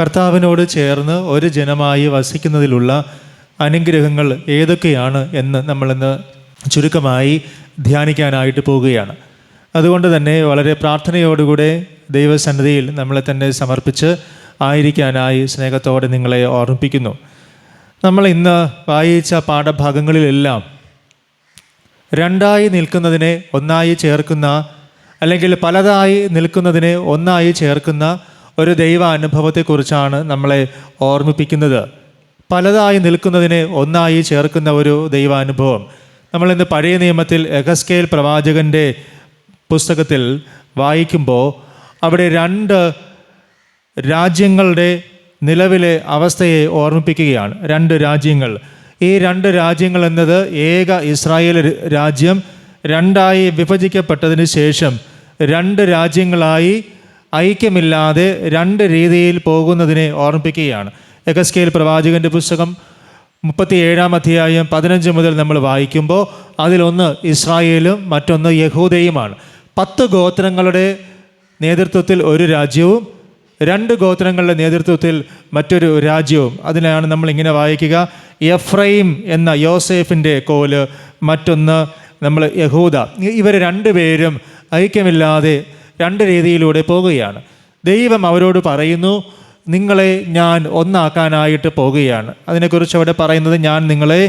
കർത്താവിനോട് ചേർന്ന് ഒരു ജനമായി വസിക്കുന്നതിലുള്ള അനുഗ്രഹങ്ങൾ ഏതൊക്കെയാണ് എന്ന് നമ്മളിന്ന് ചുരുക്കമായി ധ്യാനിക്കാനായിട്ട് പോവുകയാണ് അതുകൊണ്ട് തന്നെ വളരെ പ്രാർത്ഥനയോടുകൂടെ ദൈവസന്നിധിയിൽ നമ്മളെ തന്നെ സമർപ്പിച്ച് ആയിരിക്കാനായി സ്നേഹത്തോടെ നിങ്ങളെ ഓർമ്മിപ്പിക്കുന്നു. നമ്മൾ ഇന്ന് വായിച്ച പാഠഭാഗങ്ങളിലെല്ലാം രണ്ടായി നിൽക്കുന്നതിനെ ഒന്നായി ചേർക്കുന്ന അല്ലെങ്കിൽ പലതായി നിൽക്കുന്നതിനെ ഒന്നായി ചേർക്കുന്ന ഒരു ദൈവ അനുഭവത്തെക്കുറിച്ചാണ് നമ്മളെ ഓർമ്മിപ്പിക്കുന്നത്. പലതായി നിൽക്കുന്നതിനെ ഒന്നായി ചേർക്കുന്ന ഒരു ദൈവാനുഭവം നമ്മളിന്ന് പഴയ നിയമത്തിൽ എഗസ്കേൽ പ്രവാചകന്റെ പുസ്തകത്തിൽ വായിക്കുമ്പോൾ അവിടെ രണ്ട് രാജ്യങ്ങളുടെ നിലവിലെ അവസ്ഥയെ ഓർമ്മിപ്പിക്കുകയാണ്. രണ്ട് രാജ്യങ്ങൾ. ഈ രണ്ട് രാജ്യങ്ങൾ എന്നത് ഏക ഇസ്രായേൽ രാജ്യം രണ്ടായി വിഭജിക്കപ്പെട്ടതിന് ശേഷം രണ്ട് രാജ്യങ്ങളായി ഐക്യമില്ലാതെ രണ്ട് രീതിയിൽ പോകുന്നതിനെ ഓർമ്മിപ്പിക്കുകയാണ്. എഗസ്കേൽ പ്രവാചകന്റെ പുസ്തകം മുപ്പത്തിയേഴാം അധ്യായം പതിനഞ്ച് മുതൽ നമ്മൾ വായിക്കുമ്പോൾ അതിലൊന്ന് ഇസ്രായേലും മറ്റൊന്ന് യഹൂദയുമാണ്. പത്ത് ഗോത്രങ്ങളുടെ നേതൃത്വത്തിൽ ഒരു രാജ്യവും രണ്ട് ഗോത്രങ്ങളുടെ നേതൃത്വത്തിൽ മറ്റൊരു രാജ്യവും. അതിനാണ് നമ്മൾ ഇങ്ങനെ വായിക്കുക. എഫ്രൈം എന്ന യോസേഫിന്റെ കോൽ മറ്റൊന്ന് നമ്മൾ യഹൂദ. ഇവർ രണ്ടുപേരും ഐക്യമില്ലാതെ രണ്ട് രീതിയിലൂടെ പോകുകയാണ്. ദൈവം അവരോട് പറയുന്നു നിങ്ങളെ ഞാൻ ഒന്നാക്കാനായിട്ട് പോകുകയാണ്. അതിനെക്കുറിച്ച് അവിടെ പറയുന്നത് ഞാൻ നിങ്ങളെ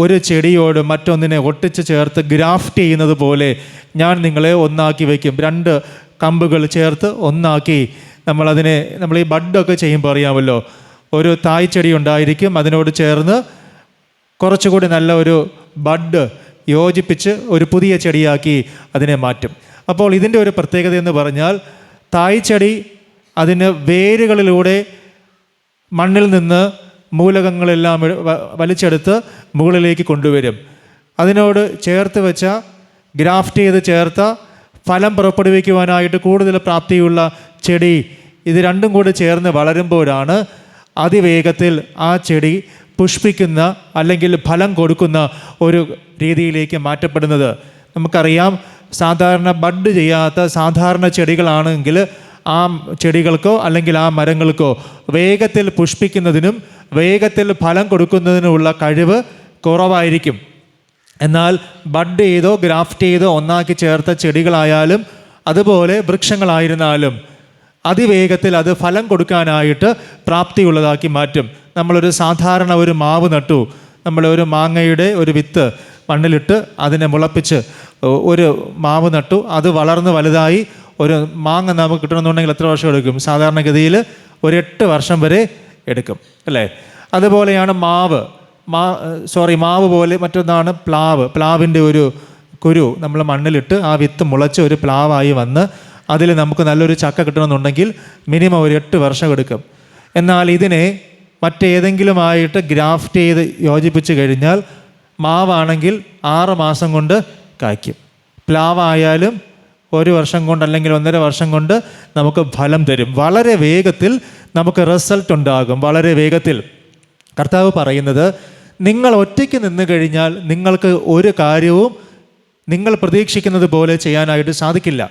ഒരു ചെടിയോട് മറ്റൊന്നിനെ ഒട്ടിച്ച് ചേർത്ത് ഗ്രാഫ്റ്റ് ചെയ്യുന്നത് പോലെ ഞാൻ നിങ്ങളെ ഒന്നാക്കി വയ്ക്കും. രണ്ട് കമ്പുകൾ ചേർത്ത് ഒന്നാക്കി നമ്മളതിനെ നമ്മൾ ഈ ബഡൊക്കെ ചെയ്യുമ്പോൾ അറിയാമല്ലോ ഒരു തായ് ചെടി ഉണ്ടായിരിക്കും അതിനോട് ചേർന്ന് കുറച്ചുകൂടി നല്ല ഒരു ബഡ് യോജിപ്പിച്ച് ഒരു പുതിയ ചെടിയാക്കി അതിനെ മാറ്റും. അപ്പോൾ ഇതിന്റെ ഒരു പ്രത്യേകത എന്ന് പറഞ്ഞാൽ തായ്ച്ചെടി ചെടി അതിന് വേരുകളിലൂടെ മണ്ണിൽ നിന്ന് മൂലകങ്ങളെല്ലാം വലിച്ചെടുത്ത് മുകളിലേക്ക് കൊണ്ടുവരും. അതിനോട് ചേർത്ത് വെച്ച ഗ്രാഫ്റ്റ് ചെയ്ത് ചേർത്ത ഫലം പുറപ്പെടുവിക്കുവാനായിട്ട് കൂടുതൽ പ്രാപ്തിയുള്ള ചെടി ഇത് രണ്ടും കൂടി ചേർന്ന് വളരുമ്പോഴാണ് അതിവേഗത്തിൽ ആ ചെടി പുഷ്പിക്കുന്ന അല്ലെങ്കിൽ ഫലം കൊടുക്കുന്ന ഒരു രീതിയിലേക്ക് മാറ്റപ്പെടുന്നത്. നമുക്കറിയാം സാധാരണ ബഡ് ചെയ്യാത്ത സാധാരണ ചെടികളാണെങ്കിൽ ആ ചെടികൾക്കോ അല്ലെങ്കിൽ ആ മരങ്ങൾക്കോ വേഗത്തിൽ പുഷ്പിക്കുന്നതിനും വേഗത്തിൽ ഫലം കൊടുക്കുന്നതിനുമുള്ള കഴിവ് കുറവായിരിക്കും. എന്നാൽ ബഡ് ചെയ്തോ ഗ്രാഫ്റ്റ് ചെയ്തോ ഒന്നാക്കി ചേർത്ത ചെടികളായാലും അതുപോലെ വൃക്ഷങ്ങളായിരുന്നാലും അതിവേഗത്തിൽ അത് ഫലം കൊടുക്കാനായിട്ട് പ്രാപ്തിയുള്ളതാക്കി മാറ്റും. നമ്മളൊരു സാധാരണ ഒരു മാവ് നട്ടു. നമ്മളൊരു മാങ്ങയുടെ ഒരു വിത്ത് മണ്ണിലിട്ട് അതിനെ മുളപ്പിച്ച് ഒരു മാവ് നട്ടു. അത് വളർന്ന് വലുതായി ഒരു മാങ്ങ നമുക്ക് കിട്ടണമെന്നുണ്ടെങ്കിൽ എത്ര വർഷം എടുക്കും? സാധാരണഗതിയിൽ ഒരു എട്ട് വർഷം വരെ എടുക്കും അല്ലേ? അതുപോലെയാണ് മാവ്. മാ സോറി മാവ് പോലെ മറ്റൊന്നാണ് പ്ലാവ്. പ്ലാവിന്റെ ഒരു കുരു നമ്മൾ മണ്ണിലിട്ട് ആ വിത്ത് മുളച്ച് ഒരു പ്ലാവായി വന്ന് അതിൽ നമുക്ക് നല്ലൊരു ചക്ക കിട്ടണമെന്നുണ്ടെങ്കിൽ മിനിമം ഒരു എട്ട് വർഷം എടുക്കും. എന്നാൽ ഇതിനെ മറ്റേതെങ്കിലുമായിട്ട് ഗ്രാഫ്റ്റ് ചെയ്ത് യോജിപ്പിച്ച് കഴിഞ്ഞാൽ മാവാണെങ്കിൽ ആറ് മാസം കൊണ്ട് കായ്ക്കും. പ്ലാവായാലും ഒരു വർഷം കൊണ്ട് അല്ലെങ്കിൽ ഒന്നര വർഷം കൊണ്ട് നമുക്ക് ഫലം തരും. വളരെ വേഗത്തിൽ നമുക്ക് റിസൾട്ട് ഉണ്ടാകും. വളരെ വേഗത്തിൽ. കർത്താവ് പറയുന്നത് നിങ്ങൾ ഒറ്റയ്ക്ക് നിന്ന് കഴിഞ്ഞാൽ നിങ്ങൾക്ക് ഒരു കാര്യവും നിങ്ങൾ പ്രതീക്ഷിക്കുന്നത് പോലെ ചെയ്യാനായിട്ട് സാധിക്കില്ല.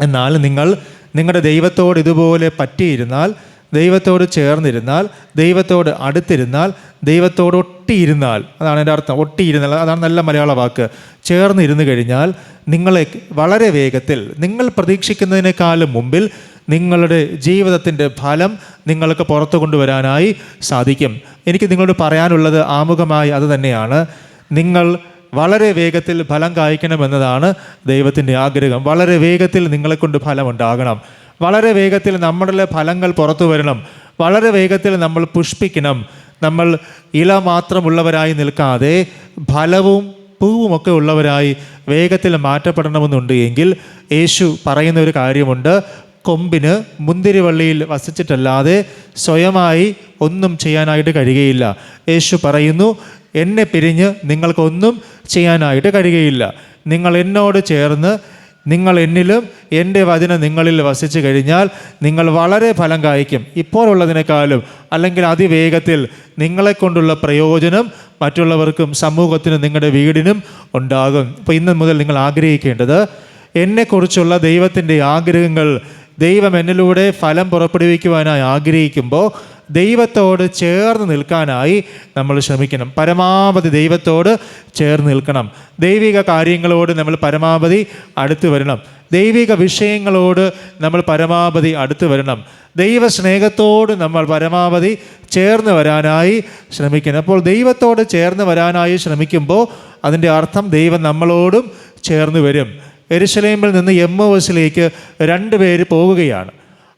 എന്നാൽ നിങ്ങൾ നിങ്ങളുടെ ദൈവത്തോട് ഇതുപോലെ പറ്റിയിരുന്നാൽ ദൈവത്തോട് ചേർന്നിരുന്നാൽ ദൈവത്തോട് അടുത്തിരുന്നാൽ ദൈവത്തോട് ഒട്ടിയിരുന്നാൽ അതാണ് എന്റെ അർത്ഥം. ഒട്ടിയിരുന്നാൽ അതാണ് നല്ല മലയാള വാക്ക്. ചേർന്നിരുന്നു കഴിഞ്ഞാൽ നിങ്ങളെ വളരെ വേഗത്തിൽ നിങ്ങൾ പ്രതീക്ഷിക്കുന്നതിനേക്കാളും മുമ്പിൽ നിങ്ങളുടെ ജീവിതത്തിന്റെ ഫലം നിങ്ങൾക്ക് പുറത്തു കൊണ്ടുവരാനായി സാധിക്കും. എനിക്ക് നിങ്ങളോട് പറയാനുള്ളത് ആമുഖമായി അത് തന്നെയാണ്. നിങ്ങൾ വളരെ വേഗത്തിൽ ഫലം കായ്ക്കണമെന്നതാണ് ദൈവത്തിന്റെ ആഗ്രഹം. വളരെ വേഗത്തിൽ നിങ്ങളെക്കൊണ്ട് ഫലം ഉണ്ടാകണം വളരെ വേഗത്തിൽ നമ്മളുടെ ഫലങ്ങൾ പുറത്തു വരണം. വളരെ വേഗത്തിൽ നമ്മൾ പുഷ്പിക്കണം. നമ്മൾ ഇല മാത്രമുള്ളവരായി നിൽക്കാതെ ഫലവും പൂവുമൊക്കെ ഉള്ളവരായി വേഗത്തിൽ മാറ്റപ്പെടണമെന്നുണ്ട് എങ്കിൽ യേശു പറയുന്ന ഒരു കാര്യമുണ്ട്. കൊമ്പിന് മുന്തിരിവള്ളിയിൽ വസിച്ചിട്ടല്ലാതെ സ്വയമായി ഒന്നും ചെയ്യാനായിട്ട് കഴിയുകയില്ല. യേശു പറയുന്നു എന്നെ പിരിഞ്ഞ് നിങ്ങൾക്കൊന്നും ചെയ്യാനായിട്ട് കഴിയുകയില്ല. നിങ്ങൾ എന്നോട് ചേർന്ന് നിങ്ങൾ എന്നിലും എന്റെ വചനം നിങ്ങളിൽ വസിച്ചു കഴിഞ്ഞാൽ നിങ്ങൾ വളരെ ഫലം കായ്ക്കും. ഇപ്പോഴുള്ളതിനേക്കാളും അല്ലെങ്കിൽ അതിവേഗത്തിൽ നിങ്ങളെ കൊണ്ടുള്ള പ്രയോജനം മറ്റുള്ളവർക്കും സമൂഹത്തിനും നിങ്ങളുടെ വീടിനും ഉണ്ടാകും. അപ്പോൾ ഇന്ന് മുതൽ നിങ്ങൾ ആഗ്രഹിക്കേണ്ടത് എന്നെക്കുറിച്ചുള്ള ദൈവത്തിന്റെ ആഗ്രഹങ്ങൾ ദൈവം എന്നിലൂടെ ഫലം പുറപ്പെടുവിക്കുവാനായി ആഗ്രഹിക്കുമ്പോൾ ദൈവത്തോട് ചേർന്ന് നിൽക്കാനായി നമ്മൾ ശ്രമിക്കണം. പരമാവധി ദൈവത്തോട് ചേർന്ന് നിൽക്കണം. ദൈവിക കാര്യങ്ങളോട് നമ്മൾ പരമാവധി അടുത്ത് വരണം. ദൈവിക വിഷയങ്ങളോട് നമ്മൾ പരമാവധി അടുത്ത് വരണം. ദൈവ സ്നേഹത്തോട് നമ്മൾ പരമാവധി ചേർന്ന് വരാനായി ശ്രമിക്കണം. അപ്പോൾ ദൈവത്തോട് ചേർന്ന് വരാനായി ശ്രമിക്കുമ്പോൾ അതിന്റെ അർത്ഥം ദൈവം നമ്മളോടും ചേർന്ന് വരും. എരുസലേമിൽ നിന്ന് എം എസിലേക്ക് രണ്ടുപേര് പോവുകയാണ്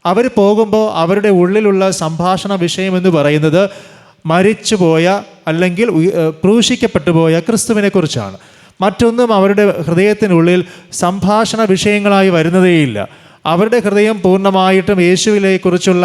അവർ പോകുമ്പോൾ അവരുടെ ഉള്ളിലുള്ള സംഭാഷണ വിഷയം എന്ന് പറയുന്നത് മരിച്ചുപോയ അല്ലെങ്കിൽ ക്രൂശിക്കപ്പെട്ടു പോയ ക്രിസ്തുവിനെക്കുറിച്ചാണ് മറ്റൊന്നും അവരുടെ ഹൃദയത്തിനുള്ളിൽ സംഭാഷണ വിഷയങ്ങളായി വരുന്നതേയില്ല. അവരുടെ ഹൃദയം പൂർണമായിട്ടും യേശുവിനെക്കുറിച്ചുള്ള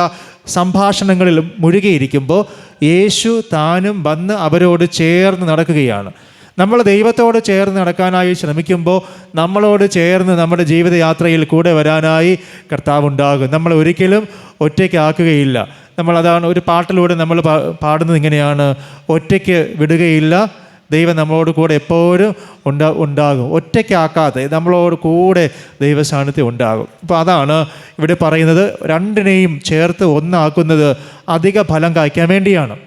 സംഭാഷണങ്ങളിൽ മുഴുകിയിരിക്കുമ്പോൾ യേശു താനും വന്ന് അവരോട് ചേർന്ന് നടക്കുകയാണ്. നമ്മൾ ദൈവത്തോട് ചേർന്ന് നടക്കാനായി ശ്രമിക്കുമ്പോൾ നമ്മളോട് ചേർന്ന് നമ്മുടെ ജീവിതയാത്രയിൽ കൂടെ വരാനായി കർത്താവ് ഉണ്ടാകും നമ്മൾ ഒരിക്കലും ഒറ്റയ്ക്കാക്കുകയില്ല. നമ്മൾ അതാണ് ഒരു പാട്ടിലൂടെ നമ്മൾ പാടുന്നത് ഇങ്ങനെയാണ്. ഒറ്റയ്ക്ക് വിടുകയില്ല. ദൈവം നമ്മളോട് കൂടെ എപ്പോഴും ഉണ്ടാ ഉണ്ടാകും. ഒറ്റയ്ക്കാക്കാതെ നമ്മളോട് കൂടെ ദൈവസാന്നിധ്യം ഉണ്ടാകും. അപ്പോൾ അതാണ് ഇവിടെ പറയുന്നത്. രണ്ടിനെയും ചേർത്ത് ഒന്നാക്കുന്നത് അധിക ഫലം കായ്ക്കാൻ വേണ്ടിയാണ്.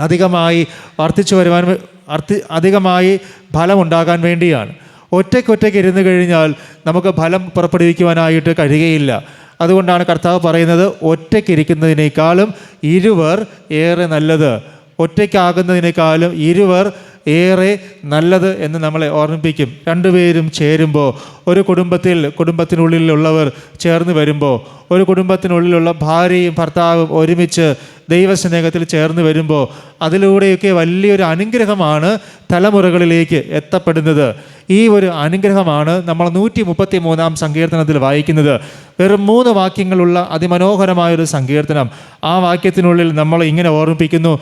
അധികമായി വർദ്ധിച്ചു വരുവാൻ അർത്ഥി അധികമായി ഫലമുണ്ടാകാൻ വേണ്ടിയാണ്. ഒറ്റയ്ക്കൊറ്റയ്ക്ക് ഒറ്റയ്ക്ക് ഇരുന്ന് കഴിഞ്ഞാൽ നമുക്ക് ഫലം പുറപ്പെടുവിക്കുവാനായിട്ട് കഴിയുകയില്ല. അതുകൊണ്ടാണ് കർത്താവ് പറയുന്നത് ഒറ്റയ്ക്കിരിക്കുന്നതിനേക്കാളും ഇരുവർ ഏറെ നല്ലത്. ഒറ്റയ്ക്കാകുന്നതിനേക്കാളും ഇരുവർ ഏറെ നല്ലത് എന്ന് നമ്മളെ ഓർമ്മിപ്പിക്കും. രണ്ടുപേരും ചേരുമ്പോൾ ഒരു കുടുംബത്തിൽ കുടുംബത്തിനുള്ളിലുള്ളവർ ചേർന്ന് വരുമ്പോൾ ഒരു കുടുംബത്തിനുള്ളിലുള്ള ഭാര്യയും ഭർത്താവും ഒരുമിച്ച് ദൈവസ്നേഹത്തിൽ ചേർന്ന് വരുമ്പോൾ അതിലൂടെയൊക്കെ വലിയൊരു അനുഗ്രഹമാണ് തലമുറകളിലേക്ക് എത്തപ്പെടുന്നത്. ഈ ഒരു അനുഗ്രഹമാണ് നമ്മൾ നൂറ്റി മുപ്പത്തി മൂന്നാം സങ്കീർത്തനത്തിൽ വായിക്കുന്നത്. വെറും മൂന്ന് വാക്യങ്ങളുള്ള അതിമനോഹരമായൊരു സങ്കീർത്തനം. ആ വാക്യത്തിനുള്ളിൽ നമ്മൾ ഇങ്ങനെ ഓർമ്മിപ്പിക്കുന്നു.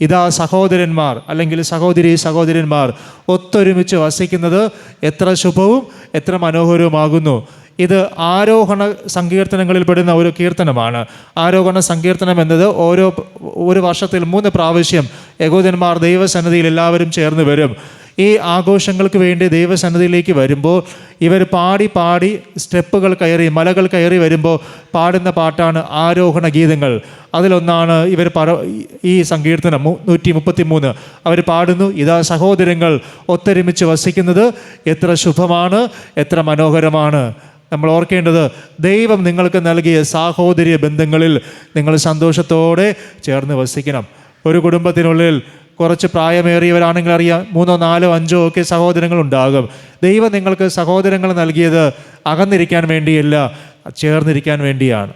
ഇതാ സഹോദരന്മാർ അല്ലെങ്കിൽ സഹോദരി സഹോദരന്മാർ ഒത്തൊരുമിച്ച് വസിക്കുന്നത് എത്ര ശുഭവും എത്ര മനോഹരവുമാകുന്നു. ഇത് ആരോഹണ സങ്കീർത്തനങ്ങളിൽ പെടുന്ന ഒരു കീർത്തനമാണ്. ആരോഹണ സങ്കീർത്തനം എന്നത് ഓരോ ഒരു വർഷത്തിൽ മൂന്ന് പ്രാവശ്യം യഹൂദന്മാർ ദൈവസന്നിധിയിൽ എല്ലാവരും ചേർന്ന് വരും. ഈ ആഘോഷങ്ങൾക്ക് വേണ്ടി ദൈവസന്നിധിയിലേക്ക് വരുമ്പോൾ ഇവർ പാടി പാടി സ്റ്റെപ്പുകൾ കയറി മലകൾ കയറി വരുമ്പോൾ പാടുന്ന പാട്ടാണ് ആരോഹണ ഗീതങ്ങൾ. അതിലൊന്നാണ് ഇവർ പറ ഈ സങ്കീർത്തനം നൂറ്റി മുപ്പത്തി മൂന്ന് അവർ പാടുന്നു ഇതാ സഹോദരങ്ങൾ ഒത്തൊരുമിച്ച് വസിക്കുന്നത് എത്ര ശുഭമാണ് എത്ര മനോഹരമാണ്. നമ്മൾ ഓർക്കേണ്ടത് ദൈവം നിങ്ങൾക്ക് നൽകിയ സാഹോദര്യ ബന്ധങ്ങളിൽ നിങ്ങൾ സന്തോഷത്തോടെ ചേർന്ന് വസിക്കണം. ഒരു കുടുംബത്തിനുള്ളിൽ കുറച്ച് പ്രായമേറിയവരാണെങ്കിൽ അറിയാം. മൂന്നോ നാലോ അഞ്ചോ ഒക്കെ സഹോദരങ്ങൾ ഉണ്ടാകും ദൈവം നിങ്ങൾക്ക് സഹോദരങ്ങൾ നൽകിയത് അകന്നിരിക്കാൻ വേണ്ടിയല്ല ചേർന്നിരിക്കാൻ വേണ്ടിയാണ്.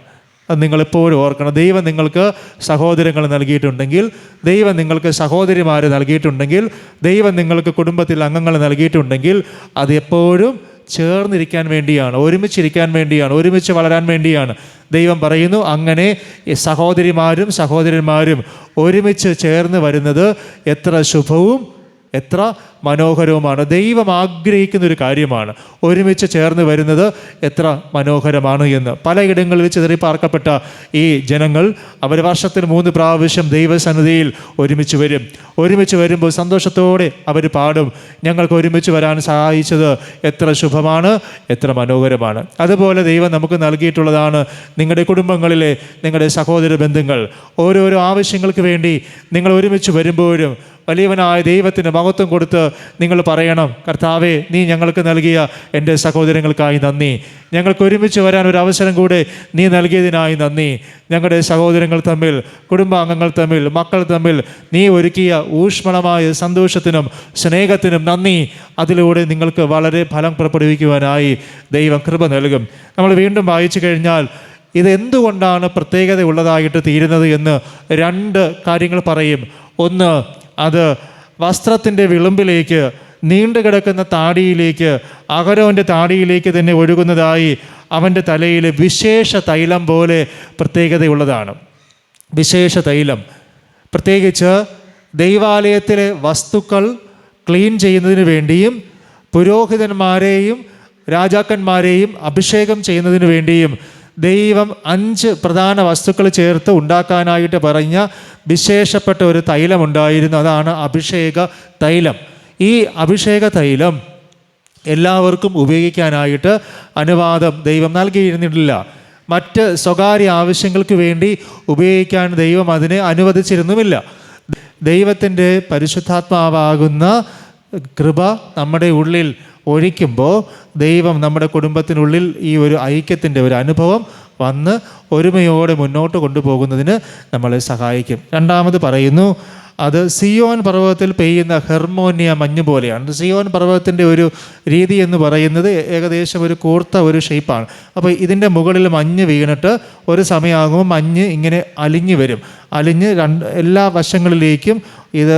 അത് നിങ്ങളെപ്പോഴും ഓർക്കണം. ദൈവം നിങ്ങൾക്ക് സഹോദരങ്ങൾ നൽകിയിട്ടുണ്ടെങ്കിൽ ദൈവം നിങ്ങൾക്ക് സഹോദരിമാർ നൽകിയിട്ടുണ്ടെങ്കിൽ ദൈവം നിങ്ങൾക്ക് കുടുംബത്തിൽ അംഗങ്ങൾ നൽകിയിട്ടുണ്ടെങ്കിൽ അത് എപ്പോഴും ചേർന്നിരിക്കാൻ വേണ്ടിയാണ് ഒരുമിച്ചിരിക്കാൻ വേണ്ടിയാണ് ഒരുമിച്ച് വളരാൻ വേണ്ടിയാണ് ദൈവം പറയുന്നു. അങ്ങനെ സഹോദരിമാരും സഹോദരന്മാരും ഒരുമിച്ച് ചേർന്ന് വരുന്നത് എത്ര ശുഭവും എത്ര മനോഹരവുമാണ്. ദൈവം ആഗ്രഹിക്കുന്ന ഒരു കാര്യമാണ്. ഒരുമിച്ച് ചേർന്ന് വരുന്നത് എത്ര മനോഹരമാണ് എന്ന്. പലയിടങ്ങളിൽ ചിതറി പാർക്കപ്പെട്ട ഈ ജനങ്ങൾ അവർ വർഷത്തിൽ മൂന്ന് പ്രാവശ്യം ദൈവസന്നിധിയിൽ ഒരുമിച്ച് വരും. ഒരുമിച്ച് വരുമ്പോൾ സന്തോഷത്തോടെ അവർ പാടും. ഞങ്ങൾക്ക് ഒരുമിച്ച് വരാൻ സഹായിച്ചത് എത്ര ശുഭമാണ് എത്ര മനോഹരമാണ്. അതുപോലെ ദൈവം നമുക്ക് നൽകിയിട്ടുള്ളതാണ് നിങ്ങളുടെ കുടുംബങ്ങളിലെ നിങ്ങളുടെ സഹോദര ബന്ധങ്ങൾ ഓരോരോ ആവശ്യങ്ങൾക്ക് വേണ്ടി നിങ്ങൾ ഒരുമിച്ച് വരുമ്പോഴും വലിയവനായ ദൈവത്തിന് മഹത്വം കൊടുത്ത് നിങ്ങൾ പറയണം കർത്താവേ നീ ഞങ്ങൾക്ക് നൽകിയ എന്റെ സഹോദരങ്ങൾക്കായി നന്ദി. ഞങ്ങൾക്ക് ഒരുമിച്ച് വരാൻ ഒരു അവസരം കൂടെ നീ നൽകിയതിനായി നന്ദി. ഞങ്ങളുടെ സഹോദരങ്ങൾ തമ്മിൽ കുടുംബാംഗങ്ങൾ തമ്മിൽ മക്കൾ തമ്മിൽ നീ ഒരുക്കിയ ഊഷ്മളമായ സന്തോഷത്തിനും സ്നേഹത്തിനും നന്ദി. അതിലൂടെ നിങ്ങൾക്ക് വളരെ ഫലം പുറപ്പെടുവിക്കുവാനായി ദൈവം കൃപ നൽകും. നമ്മൾ വീണ്ടും വായിച്ചു കഴിഞ്ഞാൽ ഇത് എന്തുകൊണ്ടാണ് പ്രത്യേകത ഉള്ളതായിട്ട് തീരുന്നത്? എന്ന് രണ്ട് കാര്യങ്ങൾ പറയും. ഒന്ന് അത് വസ്ത്രത്തിന്റെ വിളുമ്പിലേക്ക് നീണ്ടു കിടക്കുന്ന താടിയിലേക്ക് അകരോന്റെ താടിയിലേക്ക് തന്നെ ഒഴുകുന്നതായി അവന്റെ തലയിൽ വിശേഷ തൈലം പോലെ പ്രത്യേകതയുള്ളതാണ്. വിശേഷ തൈലം. പ്രത്യേകിച്ച് ദൈവാലയത്തിലെ വസ്തുക്കൾ ക്ലീൻ ചെയ്യുന്നതിന് വേണ്ടിയും പുരോഹിതന്മാരെയും രാജാക്കന്മാരെയും അഭിഷേകം ചെയ്യുന്നതിന് വേണ്ടിയും ദൈവം അഞ്ച് പ്രധാന വസ്തുക്കൾ ചേർത്ത് ഉണ്ടാക്കാനായിട്ട് പറഞ്ഞ വിശേഷപ്പെട്ട ഒരു തൈലം ഉണ്ടായിരുന്നു. അതാണ് അഭിഷേക തൈലം. ഈ അഭിഷേക തൈലം എല്ലാവർക്കും ഉപയോഗിക്കാനായിട്ട് അനുവാദം ദൈവം നൽകിയിരുന്നിട്ടില്ല. മറ്റ് സ്വകാര്യ ആവശ്യങ്ങൾക്ക് വേണ്ടി ഉപയോഗിക്കാൻ ദൈവം അതിനെ അനുവദിച്ചിരുന്നുമില്ല. ദൈവത്തിന്റെ പരിശുദ്ധാത്മാവാകുന്ന കൃപ നമ്മുടെ ഉള്ളിൽ ഒഴിക്കുമ്പോൾ ദൈവം നമ്മുടെ കുടുംബത്തിനുള്ളിൽ ഈ ഒരു ഐക്യത്തിന്റെ ഒരു അനുഭവം വന്ന് ഒരുമയോടെ മുന്നോട്ട് കൊണ്ടുപോകുന്നതിന് നമ്മളെ സഹായിക്കും. രണ്ടാമത് പറയുന്നു അത് സിയോൻ പർവതത്തിൽ പെയ്യുന്ന ഹെർമോനിയ മഞ്ഞ് പോലെയാണ്. സിയോൻ പർവതത്തിന്റെ ഒരു രീതി എന്ന് പറയുന്നത് ഏകദേശം ഒരു കൂർത്ത ഒരു ഷേപ്പാണ്. അപ്പോൾ ഇതിന്റെ മുകളിൽ മഞ്ഞ് വീണിട്ട് ഒരു സമയമാകുമ്പോൾ മഞ്ഞ് ഇങ്ങനെ അലിഞ്ഞു വരും. അലിഞ്ഞ് രണ്ട് എല്ലാ വശങ്ങളിലേക്കും ഇത്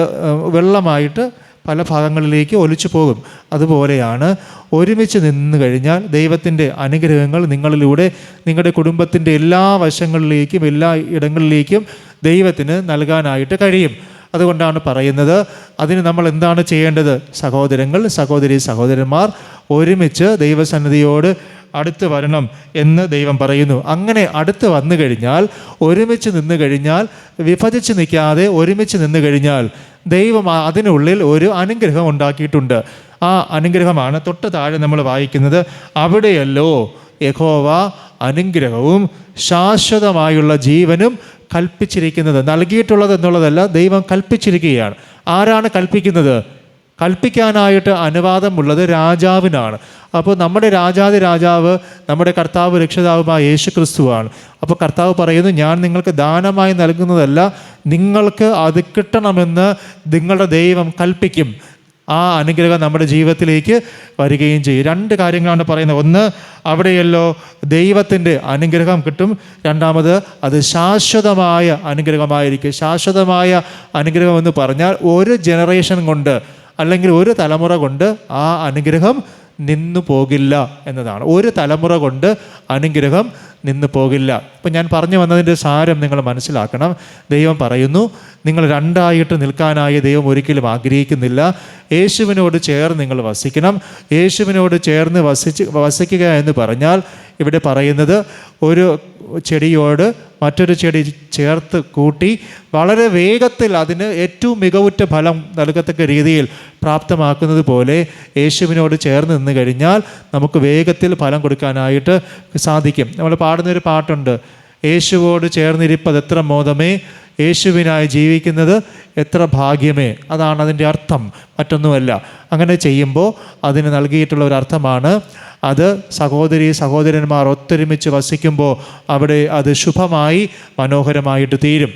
വെള്ളമായിട്ട് പല ഭാഗങ്ങളിലേക്ക് ഒലിച്ചു പോകും. അതുപോലെയാണ് ഒരുമിച്ച് നിന്ന് കഴിഞ്ഞാൽ ദൈവത്തിന്റെ അനുഗ്രഹങ്ങൾ നിങ്ങളിലൂടെ നിങ്ങളുടെ കുടുംബത്തിന്റെ എല്ലാ വശങ്ങളിലേക്കും എല്ലാ ഇടങ്ങളിലേക്കും ദൈവത്തിന് നൽകാനായിട്ട് കഴിയും. അതുകൊണ്ടാണ് പറയുന്നത് അതിന് നമ്മൾ എന്താണ് ചെയ്യേണ്ടത്? സഹോദരങ്ങൾ സഹോദരി സഹോദരന്മാർ ഒരുമിച്ച് ദൈവസന്നിധിയോട് അടുത്ത് വരണം എന്ന് ദൈവം പറയുന്നു. അങ്ങനെ അടുത്ത് വന്നു കഴിഞ്ഞാൽ ഒരുമിച്ച് നിന്ന് കഴിഞ്ഞാൽ വിഭജിച്ച് നിൽക്കാതെ ഒരുമിച്ച് നിന്ന് കഴിഞ്ഞാൽ ദൈവം അതിനുള്ളിൽ ഒരു അനുഗ്രഹം ഉണ്ടാക്കിയിട്ടുണ്ട്. ആ അനുഗ്രഹമാണ് തൊട്ട് താഴെ നമ്മൾ വായിക്കുന്നത് അവിടെയല്ലോ യഹോവ അനുഗ്രഹവും ശാശ്വതമായുള്ള ജീവനും കൽപ്പിച്ചിരിക്കുന്നത്. നൽകിയിട്ടുള്ളത് എന്നുള്ളതല്ല ദൈവം കൽപ്പിച്ചിരിക്കുകയാണ്. ആരാണ് കൽപ്പിക്കുന്നത്? കൽപ്പിക്കാനായിട്ട് അനുവാദമുള്ളത് രാജാവിനാണ്. അപ്പോൾ നമ്മുടെ രാജാതി രാജാവ് നമ്മുടെ കർത്താവ് രക്ഷിതാവുമായ യേശു ക്രിസ്തുവാണ് അപ്പോൾ കർത്താവ് പറയുന്നു ഞാൻ നിങ്ങൾക്ക് ദാനമായി നൽകുന്നതല്ല നിങ്ങൾക്ക് അത് കിട്ടണമെന്ന് നിങ്ങളുടെ ദൈവം കൽപ്പിക്കും. ആ അനുഗ്രഹം നമ്മുടെ ജീവിതത്തിലേക്ക് വരികയും ചെയ്യും. രണ്ട് കാര്യങ്ങളാണ് പറയുന്നത്. ഒന്ന് അവിടെയല്ലോ ദൈവത്തിന്റെ അനുഗ്രഹം കിട്ടും. രണ്ടാമത് അത് ശാശ്വതമായ അനുഗ്രഹമായിരിക്കും. ശാശ്വതമായ അനുഗ്രഹം എന്ന് പറഞ്ഞാൽ ഒരു ജനറേഷൻ കൊണ്ട് അല്ലെങ്കിൽ ഒരു തലമുറ കൊണ്ട് ആ അനുഗ്രഹം നിന്നു പോകില്ല എന്നതാണ്. ഒരു തലമുറ കൊണ്ട് അനുഗ്രഹം നിന്നു പോകില്ല. ഇപ്പം ഞാൻ പറഞ്ഞു വന്നതിന്റെ സാരം നിങ്ങൾ മനസ്സിലാക്കണം. ദൈവം പറയുന്നു നിങ്ങൾ രണ്ടായിട്ട് നിൽക്കാനായി ദൈവം ഒരിക്കലും ആഗ്രഹിക്കുന്നില്ല. യേശുവിനോട് ചേർന്ന് നിങ്ങൾ വസിക്കണം. യേശുവിനോട് ചേർന്ന് വസിച്ച് വസിക്കുക എന്ന് പറഞ്ഞാൽ ഇവിടെ പറയുന്നത് ഒരു ചെടിയോട് മറ്റൊരു ചെടി ചേർത്ത് കൂട്ടി വളരെ വേഗത്തിൽ അതിന് ഏറ്റവും മികവുറ്റ ഫലം നൽകത്തക്ക രീതിയിൽ പ്രാപ്തമാക്കുന്നത് പോലെ യേശുവിനോട് ചേർന്ന് നിന്ന് കഴിഞ്ഞാൽ നമുക്ക് വേഗത്തിൽ ഫലം കൊടുക്കാനായിട്ട് സാധിക്കും. നമ്മൾ പാടുന്നൊരു പാട്ടുണ്ട്. യേശുവോട് ചേർന്നിരിപ്പത് എത്ര മോദമേ. യേശുവിനായി ജീവിക്കുന്നത് എത്ര ഭാഗ്യമേ? അതാണ് അതിന്റെ അർത്ഥം. മറ്റൊന്നുമല്ല. അങ്ങനെ ചെയ്യുമ്പോൾ അതിന് നൽകിയിട്ടുള്ള ഒരു അർത്ഥമാണ് അത് സഹോദരി സഹോദരന്മാർ ഒത്തൊരുമിച്ച് വസിക്കുമ്പോൾ അവിടെ അത് ശുഭമായി മനോഹരമായിട്ട് തീരും.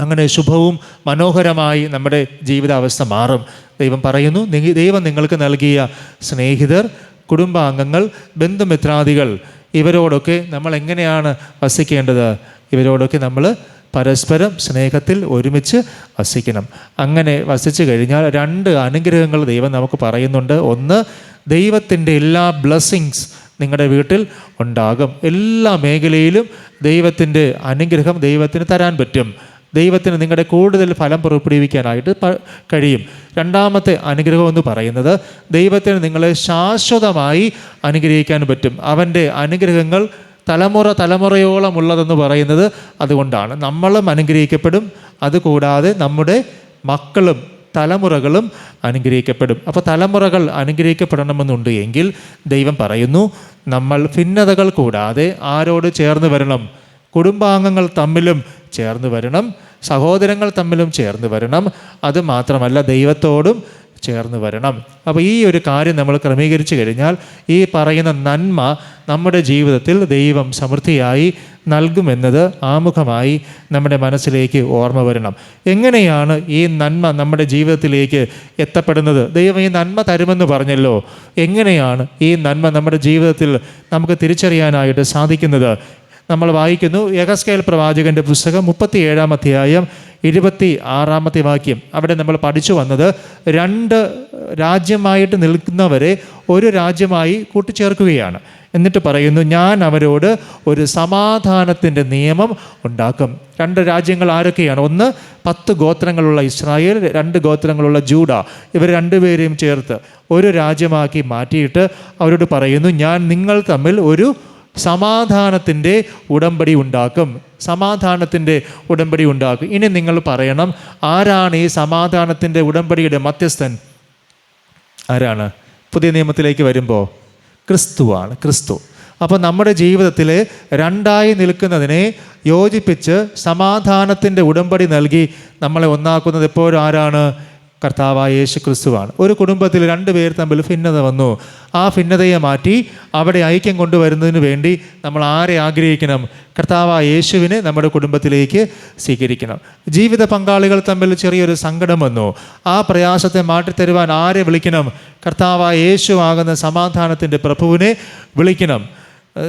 അങ്ങനെ ശുഭവും മനോഹരമായി നമ്മുടെ ജീവിതാവസ്ഥ മാറും. ദൈവം പറയുന്നു ദൈവം നിങ്ങൾക്ക് നൽകിയ സ്നേഹിതർ കുടുംബാംഗങ്ങൾ ബന്ധുമിത്രാദികൾ ഇവരോടൊക്കെ നമ്മൾ എങ്ങനെയാണ് വസിക്കേണ്ടത്? ഇവരോടൊക്കെ നമ്മൾ പരസ്പരം സ്നേഹത്തിൽ ഒരുമിച്ച് വസിക്കണം. അങ്ങനെ വസിച്ചു കഴിഞ്ഞാൽ രണ്ട് അനുഗ്രഹങ്ങൾ ദൈവം നമുക്ക് പറയുന്നുണ്ട്. ഒന്ന് ദൈവത്തിന്റെ എല്ലാ ബ്ലെസ്സിങ്സ് നിങ്ങളുടെ വീട്ടിൽ ഉണ്ടാകും. എല്ലാ മേഖലയിലും ദൈവത്തിന്റെ അനുഗ്രഹം ദൈവത്തിന് തരാൻ പറ്റും. ദൈവത്തിന് നിങ്ങളുടെ കൂടുതൽ ഫലം പുറപ്പെടുവിക്കാനായിട്ട് കഴിയും. രണ്ടാമത്തെ അനുഗ്രഹം എന്ന് പറയുന്നത് ദൈവത്തിന് നിങ്ങളെ ശാശ്വതമായി അനുഗ്രഹിക്കാൻ പറ്റും. അവന്റെ അനുഗ്രഹങ്ങൾ തലമുറ തലമുറയോളം ഉള്ളതെന്ന് പറയുന്നത് അതുകൊണ്ടാണ്. നമ്മളും അനുഗ്രഹിക്കപ്പെടും. അതുകൂടാതെ നമ്മുടെ മക്കളും തലമുറകളും അനുഗ്രഹിക്കപ്പെടും. അപ്പോൾ തലമുറകൾ അനുഗ്രഹിക്കപ്പെടണമെന്നുണ്ട് എങ്കിൽ ദൈവം പറയുന്നു നമ്മൾ ഭിന്നതകൾ കൂടാതെ ആരോട് ചേർന്ന് വരണം? കുടുംബാംഗങ്ങൾ തമ്മിലും ചേർന്ന് വരണം? സഹോദരങ്ങൾ തമ്മിലും ചേർന്ന് വരണം? അത് മാത്രമല്ല ദൈവത്തോടും ചേർന്ന് വരണം. അപ്പോൾ ഈ ഒരു കാര്യം നമ്മൾ ക്രമീകരിച്ചു കഴിഞ്ഞാൽ ഈ പറയുന്ന നന്മ നമ്മുടെ ജീവിതത്തിൽ ദൈവം സമൃദ്ധിയായി നൽകുമെന്നത് ആമുഖമായി നമ്മുടെ മനസ്സിലേക്ക് ഓർമ്മ വരണം. എങ്ങനെയാണ് ഈ നന്മ നമ്മുടെ ജീവിതത്തിലേക്ക് എത്തപ്പെടുന്നത്? ദൈവം ഈ നന്മ തരുമെന്ന് പറഞ്ഞല്ലോ. എങ്ങനെയാണ് ഈ നന്മ നമ്മുടെ ജീവിതത്തിൽ നമുക്ക് തിരിച്ചറിയാനായിട്ട് സാധിക്കുന്നത്? നമ്മൾ വായിക്കുന്നു യഗസ്കേൽ പ്രവാചകന്റെ പുസ്തകം മുപ്പത്തി ഏഴാം അധ്യായം ഇരുപത്തി ആറാമത്തെ വാക്യം. അവിടെ നമ്മൾ പഠിച്ചു വന്നത് രണ്ട് രാജ്യമായിട്ട് നിൽക്കുന്നവരെ ഒരു രാജ്യമായി കൂട്ടിച്ചേർക്കുകയാണ്. എന്നിട്ട് പറയുന്നു ഞാൻ അവരോട് ഒരു സമാധാനത്തിന്റെ നിയമം ഉണ്ടാക്കും. രണ്ട് രാജ്യങ്ങൾ ആരൊക്കെയാണ്? ഒന്ന് പത്ത് ഗോത്രങ്ങളുള്ള ഇസ്രായേൽ രണ്ട് ഗോത്രങ്ങളുള്ള ജൂഡ. ഇവർ രണ്ടുപേരെയും ചേർത്ത് ഒരു രാജ്യമാക്കി മാറ്റിയിട്ട് അവരോട് പറയുന്നു ഞാൻ നിങ്ങൾ തമ്മിൽ ഒരു സമാധാനത്തിന്റെ ഉടമ്പടി ഉണ്ടാക്കും. സമാധാനത്തിന്റെ ഉടമ്പടി ഉണ്ടാക്കും. ഇനി നിങ്ങൾ പറയണം ആരാണ് ഈ സമാധാനത്തിന്റെ ഉടമ്പടിയുടെ മധ്യസ്ഥൻ? ആരാണ്? പുതിയ നിയമത്തിലേക്ക് വരുമ്പോൾ ക്രിസ്തുവാണ് ക്രിസ്തു. അപ്പോൾ നമ്മുടെ ജീവിതത്തിൽ രണ്ടായി നിൽക്കുന്നതിനെ യോജിപ്പിച്ച് സമാധാനത്തിന്റെ ഉടമ്പടി നൽകി നമ്മളെ ഒന്നാക്കുന്നത് എപ്പോഴും ആരാണ് കർത്താവായ യേശു ക്രിസ്തുവാണ് ഒരു കുടുംബത്തിൽ രണ്ട് പേർ തമ്മിൽ ഭിന്നത വന്നു. ആ ഭിന്നതയെ മാറ്റി അവിടെ ഐക്യം കൊണ്ടുവരുന്നതിന് വേണ്ടി നമ്മൾ ആരെ ആഗ്രഹിക്കണം? കർത്താവായ യേശുവിനെ നമ്മുടെ കുടുംബത്തിലേക്ക് സ്വീകരിക്കണം. ജീവിത പങ്കാളികൾ തമ്മിൽ ചെറിയൊരു സങ്കടം വന്നു. ആ പ്രയാസത്തെ മാറ്റിത്തരുവാൻ ആരെ വിളിക്കണം? കർത്താവായ യേശു ആകുന്ന സമാധാനത്തിന്റെ പ്രഭുവിനെ വിളിക്കണം.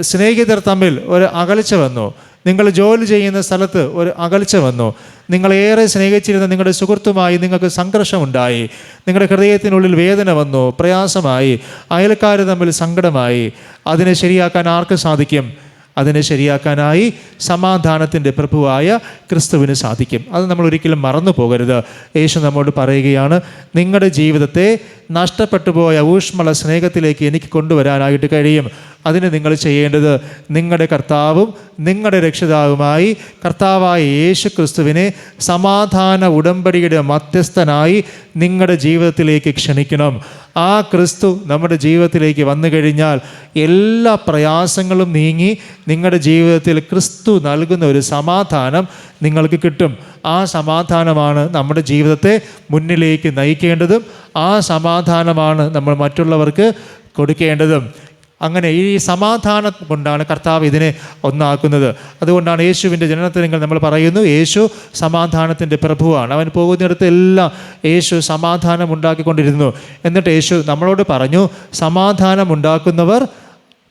സ്നേഹിതർ തമ്മിൽ ഒരു അകൽച്ച വന്നു. നിങ്ങൾ ജോലി ചെയ്യുന്ന സ്ഥലത്ത് ഒരു അകൽച്ച വന്നു. നിങ്ങളേറെ സ്നേഹിച്ചിരുന്ന നിങ്ങളുടെ സുഹൃത്തുമായി നിങ്ങൾക്ക് സംഘർഷമുണ്ടായി നിങ്ങളുടെ ഹൃദയത്തിനുള്ളിൽ വേദന വന്നു പ്രയാസമായി അയൽക്കാർ തമ്മിൽ സങ്കടമായി. അതിനെ ശരിയാക്കാൻ ആർക്ക് സാധിക്കും? അതിനെ ശരിയാക്കാനായി സമാധാനത്തിന്റെ പ്രഭുവായ ക്രിസ്തുവിന് സാധിക്കും. അത് നമ്മൾ ഒരിക്കലും മറന്നു പോകരുത്. യേശു നമ്മോട് പറയുകയാണ് നിങ്ങളുടെ ജീവിതത്തെ നഷ്ടപ്പെട്ടു പോയ ഊഷ്മള സ്നേഹത്തിലേക്ക് എനിക്ക് കൊണ്ടുവരാനായിട്ട് കഴിയും. അതിന് നിങ്ങൾ ചെയ്യേണ്ടത് നിങ്ങളുടെ കർത്താവും നിങ്ങളുടെ രക്ഷിതാവുമായി കർത്താവായ യേശു ക്രിസ്തുവിനെ സമാധാന ഉടമ്പടിയുടെ മധ്യസ്ഥനായി നിങ്ങളുടെ ജീവിതത്തിലേക്ക് ക്ഷണിക്കണം. ആ ക്രിസ്തു നമ്മുടെ ജീവിതത്തിലേക്ക് വന്നു കഴിഞ്ഞാൽ എല്ലാ പ്രയാസങ്ങളും നീങ്ങി നിങ്ങളുടെ ജീവിതത്തിൽ ക്രിസ്തു നൽകുന്ന ഒരു സമാധാനം നിങ്ങൾക്ക് കിട്ടും. ആ സമാധാനമാണ് നമ്മുടെ ജീവിതത്തെ മുന്നിലേക്ക് നയിക്കേണ്ടതും ആ സമാധാനമാണ് നമ്മൾ മറ്റുള്ളവർക്ക് കൊടുക്കേണ്ടതും. അങ്ങനെ ഈ സമാധാനം കൊണ്ടാണ് കർത്താവ് ഇതിനെ ഒന്നാക്കുന്നത്. അതുകൊണ്ടാണ് യേശുവിന്റെ ജനനത്തിനെങ്കിൽ നമ്മൾ പറയുന്നു യേശു സമാധാനത്തിന്റെ പ്രഭുവാണ്. അവൻ പോകുന്നിടത്ത് എല്ലാം യേശു സമാധാനം ഉണ്ടാക്കിക്കൊണ്ടിരുന്നു. എന്നിട്ട് യേശു നമ്മളോട് പറഞ്ഞു സമാധാനം ഉണ്ടാക്കുന്നവർ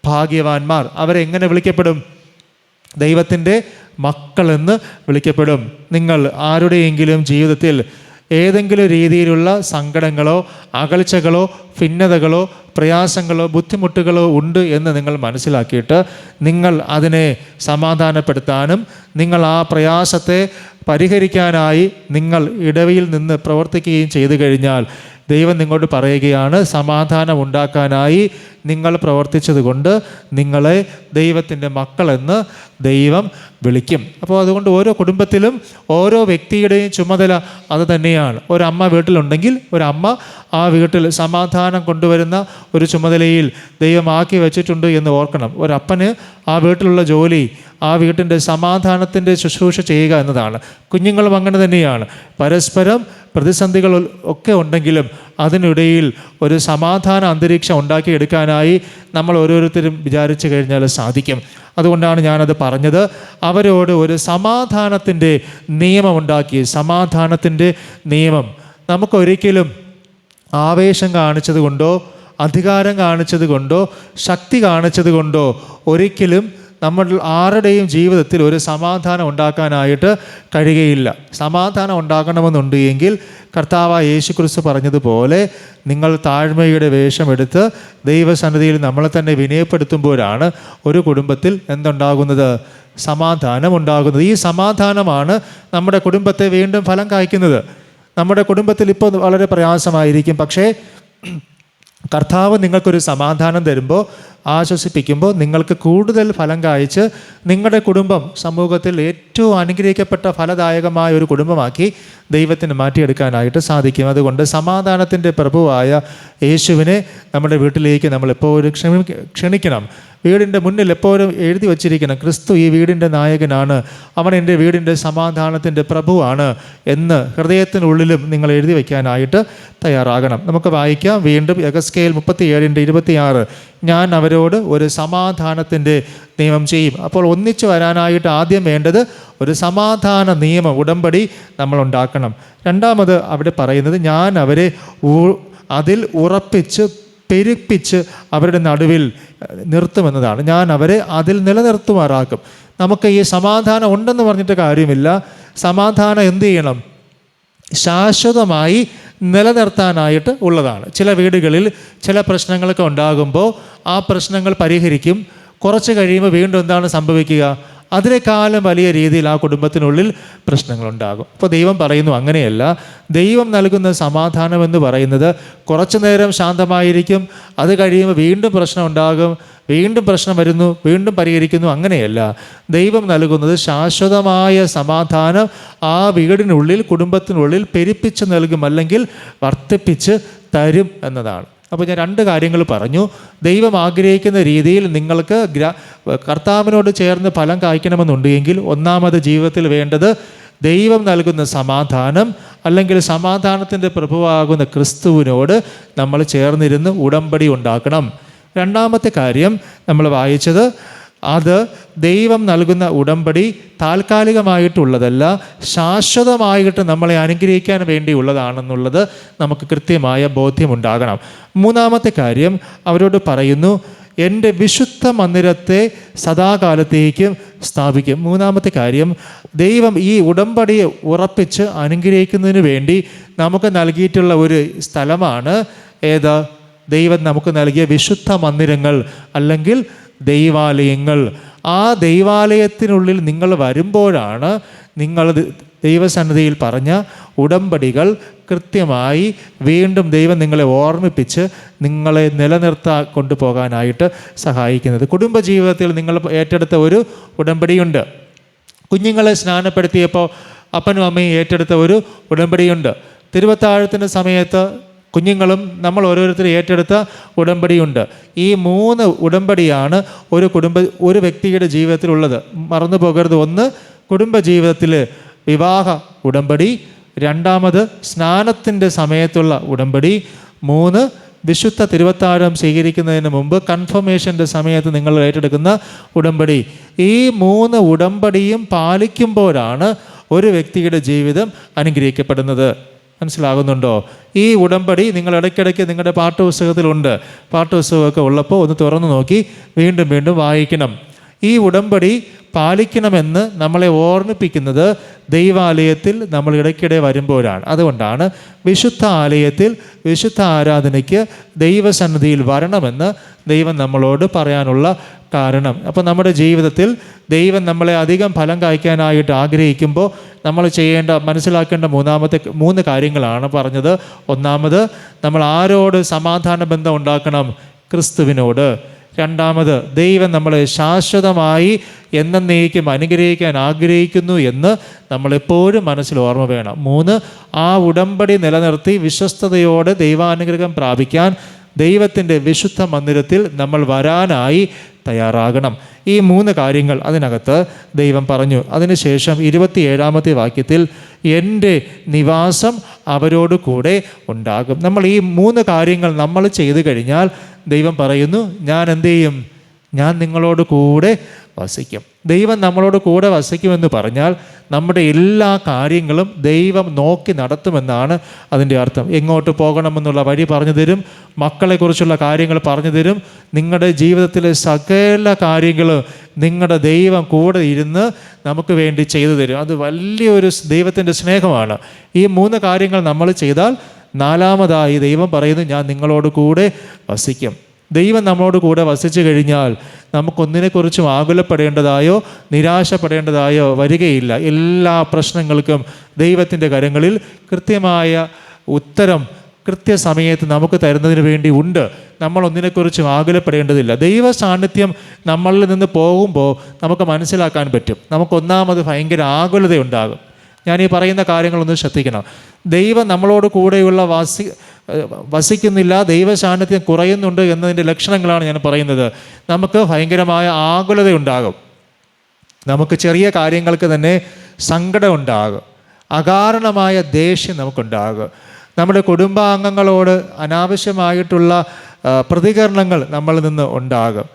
ഭാഗ്യവാന്മാർ. അവരെങ്ങനെ വിളിക്കപ്പെടും? ദൈവത്തിന്റെ മക്കളെന്ന് വിളിക്കപ്പെടും. നിങ്ങൾ ആരുടെയെങ്കിലും ജീവിതത്തിൽ ഏതെങ്കിലും രീതിയിലുള്ള സങ്കടങ്ങളോ അകൽച്ചകളോ ഭിന്നതകളോ പ്രയാസങ്ങളോ ബുദ്ധിമുട്ടുകളോ ഉണ്ട് എന്ന് നിങ്ങൾ മനസ്സിലാക്കിയിട്ട് നിങ്ങൾ അതിനെ സമാധാനപ്പെടുത്താനും നിങ്ങൾ ആ പ്രയാസത്തെ പരിഹരിക്കാനായി നിങ്ങൾ ഇടവിയിൽ നിന്ന് പ്രവർത്തിക്കുകയും ചെയ്തു കഴിഞ്ഞാൽ ദൈവം നിങ്ങളോട് പറയുകയാണ് സമാധാനം ഉണ്ടാക്കാനായി നിങ്ങൾ പ്രവർത്തിച്ചതുകൊണ്ട് നിങ്ങളെ ദൈവത്തിന്റെ മക്കളെന്ന് ദൈവം വിളിക്കും. അപ്പോൾ അതുകൊണ്ട് ഓരോ കുടുംബത്തിലും ഓരോ വ്യക്തിയുടെയും ചുമതല അത് തന്നെയാണ്. ഒരമ്മ വീട്ടിലുണ്ടെങ്കിൽ ഒരമ്മ ആ വീട്ടിൽ സമാധാനം കൊണ്ടുവരുന്ന ഒരു ചുമതലയിൽ ദൈവമാക്കി വെച്ചിട്ടുണ്ട് എന്ന് ഓർക്കണം. ഒരപ്പന് ആ വീട്ടിലുള്ള ജോലി ആ വീട്ടിന്റെ സമാധാനത്തിന്റെ ശുശ്രൂഷ ചെയ്യുക എന്നതാണ്. കുഞ്ഞുങ്ങളും അങ്ങനെ തന്നെയാണ്. പരസ്പരം പ്രതിസന്ധികൾ ഒക്കെ ഉണ്ടെങ്കിലും അതിനിടയിൽ ഒരു സമാധാന അന്തരീക്ഷം ഉണ്ടാക്കിയെടുക്കാനായി നമ്മൾ ഓരോരുത്തരും വിചാരിച്ചു കഴിഞ്ഞാൽ സാധിക്കും. അതുകൊണ്ടാണ് ഞാനത് പറഞ്ഞത്. അവരോട് ഒരു സമാധാനത്തിന്റെ നിയമമുണ്ടാക്കി സമാധാനത്തിന്റെ നിയമം. നമുക്കൊരിക്കലും ആവേശം കാണിച്ചത് കൊണ്ടോ അധികാരം കാണിച്ചത് കൊണ്ടോ ശക്തി കാണിച്ചത് കൊണ്ടോ ഒരിക്കലും നമ്മൾ ആരുടെയും ജീവിതത്തിൽ ഒരു സമാധാനം ഉണ്ടാക്കാനായിട്ട് കഴിയുകയില്ല. സമാധാനം ഉണ്ടാക്കണമെന്നുണ്ട് എങ്കിൽ കർത്താവ് യേശു ക്രിസ്തു പറഞ്ഞതുപോലെ നിങ്ങൾ താഴ്മയുടെ വേഷമെടുത്ത് ദൈവസന്നിധിയിൽ നമ്മളെ തന്നെ വിനയപ്പെടുത്തുമ്പോഴാണ് ഒരു കുടുംബത്തിൽ എന്തുണ്ടാകുന്നത്? സമാധാനം ഉണ്ടാകുന്നത്. ഈ സമാധാനമാണ് നമ്മുടെ കുടുംബത്തെ വീണ്ടും ഫലം കായ്ക്കുന്നത്. നമ്മുടെ കുടുംബത്തിൽ ഇപ്പോൾ വളരെ പ്രയാസമായിരിക്കും. പക്ഷേ കർത്താവ് നിങ്ങൾക്കൊരു സമാധാനം തരുമ്പോൾ ആശ്വസിപ്പിക്കുമ്പോൾ നിങ്ങൾക്ക് കൂടുതൽ ഫലം കായ്ച്ച് നിങ്ങളുടെ കുടുംബം സമൂഹത്തിൽ ഏറ്റവും അനുഗ്രഹിക്കപ്പെട്ട ഫലദായകമായ ഒരു കുടുംബമാക്കി ദൈവത്തിന് മാറ്റിയെടുക്കാനായിട്ട് സാധിക്കും. അതുകൊണ്ട് സമാധാനത്തിന്റെ പ്രഭുവായ യേശുവിനെ നമ്മുടെ വീട്ടിലേക്ക് നമ്മൾ എപ്പോഴും ക്ഷമി ക്ഷണിക്കണം. വീടിന്റെ മുന്നിൽ എപ്പോഴും എഴുതി വച്ചിരിക്കണം ക്രിസ്തു ഈ വീടിന്റെ നായകനാണ്. അവൻ എന്റെ വീടിന്റെ സമാധാനത്തിന്റെ പ്രഭുവാണ് എന്ന് ഹൃദയത്തിനുള്ളിലും നിങ്ങൾ എഴുതി വയ്ക്കാനായിട്ട് തയ്യാറാകണം. നമുക്ക് വായിക്കാം വീണ്ടും എഗസ്കേൽ മുപ്പത്തി ഏഴിന്റെ ഇരുപത്തിയാറ്. ഞാൻ അവരോട് ഒരു സമാധാനത്തിന്റെ നിയമം ചെയ്യും. അപ്പോൾ ഒന്നിച്ചു വരാനായിട്ട് ആദ്യം വേണ്ടത് ഒരു സമാധാന നിയമം ഉടമ്പടി നമ്മൾ ഉണ്ടാക്കണം. രണ്ടാമത് അവിടെ പറയുന്നത് ഞാൻ അവരെ അതിൽ ഉറപ്പിച്ച് പെരുപ്പിച്ച് അവരുടെ നടുവിൽ നിർത്തുമെന്നതാണ്. ഞാൻ അവരെ അതിൽ നിലനിർത്തുമാറാക്കും. നമുക്ക് ഈ സമാധാനം ഉണ്ടെന്ന് പറഞ്ഞിട്ട് കാര്യമില്ല. സമാധാനം എന്തു ചെയ്യണം? ശാശ്വതമായി നിലനിർത്താനായിട്ട് ഉള്ളതാണ്. ചില വീടുകളിൽ ചില പ്രശ്നങ്ങളൊക്കെ ഉണ്ടാകുമ്പോൾ ആ പ്രശ്നങ്ങൾ പരിഹരിക്കും. കുറച്ച് കഴിയുമ്പോൾ വീണ്ടും എന്താണ് സംഭവിക്കുക? അതിനേക്കാളും വലിയ രീതിയിൽ ആ കുടുംബത്തിനുള്ളിൽ പ്രശ്നങ്ങളുണ്ടാകും. അപ്പോൾ ദൈവം പറയുന്നു അങ്ങനെയല്ല. ദൈവം നൽകുന്ന സമാധാനം എന്ന് പറയുന്നത് കുറച്ചു നേരം ശാന്തമായിരിക്കും. അത് കഴിയുമ്പോൾ വീണ്ടും പ്രശ്നം ഉണ്ടാകും. വീണ്ടും പ്രശ്നം വരുന്നു. വീണ്ടും പരിഹരിക്കുന്നു. അങ്ങനെയല്ല. ദൈവം നൽകുന്നത് ശാശ്വതമായ സമാധാനം ആ വീടിനുള്ളിൽ കുടുംബത്തിനുള്ളിൽ പെരുപ്പിച്ച് നൽകും അല്ലെങ്കിൽ വർദ്ധിപ്പിച്ച് തരും എന്നതാണ്. അപ്പോൾ ഞാൻ രണ്ട് കാര്യങ്ങൾ പറഞ്ഞു. ദൈവം ആഗ്രഹിക്കുന്ന രീതിയിൽ നിങ്ങൾക്ക് കർത്താവിനോട് ചേർന്ന് ഫലം കായ്ക്കണമെന്നുണ്ടെങ്കിൽ ഒന്നാമത് ജീവിതത്തിൽ വേണ്ടത് ദൈവം നൽകുന്ന സമാധാനം അല്ലെങ്കിൽ സമാധാനത്തിന്റെ പ്രഭുവാകുന്ന ക്രിസ്തുവിനോട് നമ്മൾ ചേർന്നിരുന്ന് ഉടമ്പടി ഉണ്ടാക്കണം. രണ്ടാമത്തെ കാര്യം നമ്മൾ വായിച്ചത് അത് ദൈവം നൽകുന്ന ഉടമ്പടി താൽക്കാലികമായിട്ടുള്ളതല്ല ശാശ്വതമായിട്ട് നമ്മളെ അനുഗ്രഹിക്കാൻ വേണ്ടിയുള്ളതാണെന്നുള്ളത് നമുക്ക് കൃത്യമായ ബോധ്യമുണ്ടാകണം. മൂന്നാമത്തെ കാര്യം അവരോട് പറയുന്നു എന്റെ വിശുദ്ധ മന്ദിരത്തെ സദാകാലത്തേക്കും സ്ഥാപിക്കും. മൂന്നാമത്തെ കാര്യം ദൈവം ഈ ഉടമ്പടിയെ ഉറപ്പിച്ച് അനുഗ്രഹിക്കുന്നതിന് വേണ്ടി നമുക്ക് നൽകിയിട്ടുള്ള ഒരു സ്ഥലമാണ് ഏത്? ദൈവം നമുക്ക് നൽകിയ വിശുദ്ധ മന്ദിരങ്ങൾ അല്ലെങ്കിൽ ദൈവാലയങ്ങൾ. ആ ദൈവാലയത്തിനുള്ളിൽ നിങ്ങൾ വരുമ്പോഴാണ് നിങ്ങൾ ദൈവസന്നിധിയിൽ പറഞ്ഞ ഉടമ്പടികൾ കൃത്യമായി വീണ്ടും ദൈവം നിങ്ങളെ ഓർമ്മിപ്പിച്ച് നിങ്ങളെ നിലനിർത്താ കൊണ്ടുപോകാനായിട്ട് സഹായിക്കുന്നത്. കുടുംബജീവിതത്തിൽ നിങ്ങൾ ഏറ്റെടുത്ത ഒരു ഉടമ്പടിയുണ്ട്. കുഞ്ഞുങ്ങളെ സ്നാനപ്പെടുത്തിയപ്പോൾ അപ്പനും അമ്മയും ഏറ്റെടുത്ത ഒരു ഉടമ്പടിയുണ്ട്. തിരുവത്താഴത്തിന്റെ സമയത്ത് കുഞ്ഞുങ്ങളും നമ്മൾ ഓരോരുത്തരും ഏറ്റെടുത്ത ഉടമ്പടിയുണ്ട്. ഈ മൂന്ന് ഉടമ്പടിയാണ് ഒരു കുടുംബ ഒരു വ്യക്തിയുടെ ജീവിതത്തിലുള്ളത്. മറന്നു പോകരുത്. ഒന്ന് കുടുംബജീവിതത്തിൽ വിവാഹ ഉടമ്പടി. രണ്ടാമത് സ്നാനത്തിന്റെ സമയത്തുള്ള ഉടമ്പടി. മൂന്ന് വിശുദ്ധ തിരുവത്താഴം സ്വീകരിക്കുന്നതിന് മുമ്പ് കൺഫർമേഷന്റെ സമയത്ത് നിങ്ങൾ ഏറ്റെടുക്കുന്ന ഉടമ്പടി. ഈ മൂന്ന് ഉടമ്പടിയും പാലിക്കുമ്പോഴാണ് ഒരു വ്യക്തിയുടെ ജീവിതം അനുഗ്രഹിക്കപ്പെടുന്നത്. മനസ്സിലാകുന്നുണ്ടോ? ഈ ഉടമ്പടി നിങ്ങൾ ഇടയ്ക്കിടയ്ക്ക് നിങ്ങളുടെ പാഠപുസ്തകത്തിലുണ്ട്. പാഠപുസ്തകമൊക്കെ ഉള്ളപ്പോൾ ഒന്ന് തുറന്നു നോക്കി വീണ്ടും വീണ്ടും വായിക്കണം. ഈ ഉടമ്പടി പാലിക്കണമെന്ന് നമ്മളെ ഓർമ്മിപ്പിക്കുന്നത് ദൈവാലയത്തിൽ നമ്മൾ ഇടയ്ക്കിടെ വരുമ്പോഴാണ്. അതുകൊണ്ടാണ് വിശുദ്ധ ആലയത്തിൽ വിശുദ്ധ ആരാധനയ്ക്ക് ദൈവസന്നിധിയിൽ വരണമെന്ന് ദൈവം നമ്മളോട് പറയാനുള്ള കാരണം. അപ്പോൾ നമ്മുടെ ജീവിതത്തിൽ ദൈവം നമ്മളെ അധികം ഫലം കായ്ക്കാനായിട്ട് ആഗ്രഹിക്കുമ്പോൾ നമ്മൾ ചെയ്യേണ്ട മനസ്സിലാക്കേണ്ട മൂന്നാമത്തെ മൂന്ന് കാര്യങ്ങളാണ് പറഞ്ഞത്. ഒന്നാമത് നമ്മൾ ആരോട് സമാധാന ബന്ധം ഉണ്ടാക്കണം? ക്രിസ്തുവിനോട്. രണ്ടാമത് ദൈവം നമ്മളെ ശാശ്വതമായി എന്നേക്കും അനുഗ്രഹിക്കാൻ ആഗ്രഹിക്കുന്നു എന്ന് നമ്മളെപ്പോഴും മനസ്സിൽ ഓർമ്മ വേണം. മൂന്ന് ആ ഉടമ്പടി നിലനിർത്തി വിശ്വസ്തയോടെ ദൈവാനുഗ്രഹം പ്രാപിക്കാൻ ദൈവത്തിന്റെ വിശുദ്ധ മന്ദിരത്തിൽ നമ്മൾ വരാനായി തയ്യാറാകണം. ഈ മൂന്ന് കാര്യങ്ങൾ അതിനകത്ത് ദൈവം പറഞ്ഞു. അതിനുശേഷം ഇരുപത്തിയേഴാമത്തെ വാക്യത്തിൽ എന്റെ നിവാസം അവരോട് കൂടെ ഉണ്ടാകും. നമ്മൾ ഈ മൂന്ന് കാര്യങ്ങൾ നമ്മൾ ചെയ്തു കഴിഞ്ഞാൽ ദൈവം പറയുന്നു ഞാൻ എന്ത് ചെയ്യും? ഞാൻ നിങ്ങളോട് കൂടെ വസിക്കും. ദൈവം നമ്മളോട് കൂടെ വസിക്കുമെന്ന് പറഞ്ഞാൽ നമ്മുടെ എല്ലാ കാര്യങ്ങളും ദൈവം നോക്കി നടത്തുമെന്നാണ് അതിന്റെ അർത്ഥം. എങ്ങോട്ട് പോകണമെന്നുള്ള വഴി പറഞ്ഞു തരും മക്കളെക്കുറിച്ചുള്ള കാര്യങ്ങൾ പറഞ്ഞു തരും നിങ്ങളുടെ ജീവിതത്തിലെ സകല കാര്യങ്ങളും നിങ്ങളുടെ ദൈവം കൂടെ ഇരുന്ന് നമുക്ക് വേണ്ടി ചെയ്തു തരും. അത് വലിയൊരു ദൈവത്തിന്റെ സ്നേഹമാണ്. ഈ മൂന്ന് കാര്യങ്ങൾ നമ്മൾ ചെയ്താൽ നാലാമതായി ദൈവം പറയുന്നു ഞാൻ നിങ്ങളോട് കൂടെ വസിക്കും. ദൈവം നമ്മളോട് കൂടെ വസിച്ചു കഴിഞ്ഞാൽ നമുക്കൊന്നിനെക്കുറിച്ചും ആകുലപ്പെടേണ്ടതായോ നിരാശപ്പെടേണ്ടതായോ വരികയില്ല. എല്ലാ പ്രശ്നങ്ങൾക്കും ദൈവത്തിന്റെ കരങ്ങളിൽ കൃത്യമായ ഉത്തരം കൃത്യസമയത്ത് നമുക്ക് തരുന്നതിന് വേണ്ടി ഉണ്ട്. നമ്മൾ ഒന്നിനെക്കുറിച്ചും ആകുലപ്പെടേണ്ടതില്ല. ദൈവ സാന്നിധ്യം നമ്മളിൽ നിന്ന് പോകുമ്പോൾ നമുക്ക് മനസ്സിലാക്കാൻ പറ്റും. നമുക്കൊന്നാമത് ഭയങ്കര ആകുലതയുണ്ടാകും. ഞാൻ ഈ പറയുന്ന കാര്യങ്ങളൊന്ന് ശ്രദ്ധിക്കണം. ദൈവം നമ്മളോട് കൂടെയുള്ള വാസി വസിക്കുന്നില്ല ദൈവശാന്നിധ്യം കുറയുന്നുണ്ട് എന്നതിന്റെ ലക്ഷണങ്ങളാണ് ഞാൻ പറയുന്നത്. നമുക്ക് ഭയങ്കരമായ ആകുലതയുണ്ടാകും. നമുക്ക് ചെറിയ കാര്യങ്ങൾക്ക് തന്നെ സങ്കടം ഉണ്ടാകും അകാരണമായ ദേഷ്യം നമുക്കുണ്ടാകും. നമ്മുടെ കുടുംബാംഗങ്ങളോട് അനാവശ്യമായിട്ടുള്ള പ്രതികരണങ്ങൾ നമ്മളിൽ നിന്ന് ഉണ്ടാകും.